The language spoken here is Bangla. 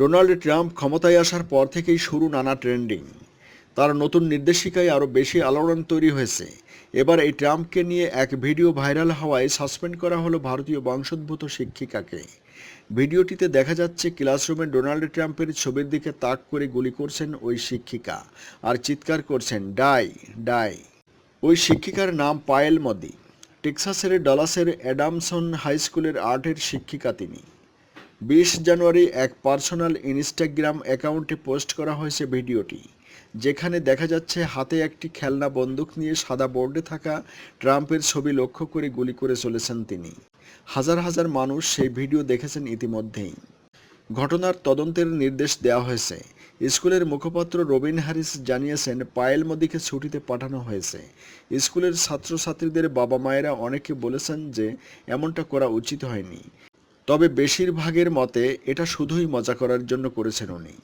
ডোনাল্ড ট্রাম্প ক্ষমতায় আসার পর থেকেই শুরু নানা ট্রেন্ডিং। তার নতুন নির্দেশিকায় আরও বেশি আলোড়ন তৈরি হয়েছে। এবার এই ট্রাম্পকে নিয়ে এক ভিডিও ভাইরাল হওয়ায় সাসপেন্ড করা হলো ভারতীয় বংশোদ্ভূত শিক্ষিকাকে। ভিডিওটিতে দেখা যাচ্ছে, ক্লাসরুমে ডোনাল্ড ট্রাম্পের ছবির দিকে তাক করে গুলি করছেন ওই শিক্ষিকা আর চিৎকার করছেন, ডাই ডাই। ওই শিক্ষিকার নাম পায়েল মদি। টেক্সাসের ডলাসের অ্যাডামসন হাই স্কুলের আর্টের শিক্ষিকা তিনি। বিশ জানুয়ারি এক পার্সোনাল ইনস্টাগ্রাম অ্যাকাউন্টে পোস্ট করা হয়েছে ভিডিওটি, যেখানে দেখা যাচ্ছে হাতে একটি খেলনা বন্দুক নিয়ে সাদা বোর্ডে থাকা ট্রাম্পের ছবি লক্ষ্য করে গুলি করে চলেছেন তিনি। হাজার হাজার মানুষ সেই ভিডিও দেখেছেন ইতিমধ্যেই। ঘটনার তদন্তের নির্দেশ দেওয়া হয়েছে। স্কুলের মুখপাত্র রবিন হ্যারিস জানিয়েছেন, পায়েল মোদিকে ছুটিতে পাঠানো হয়েছে। স্কুলের ছাত্রছাত্রীদের বাবা মায়েরা অনেকে বলেছেন যে, এমনটা করা উচিত হয়নি। তবে বেশিরভাগের মতে এটা শুধুই মজা করার জন্য করেছেন উনি।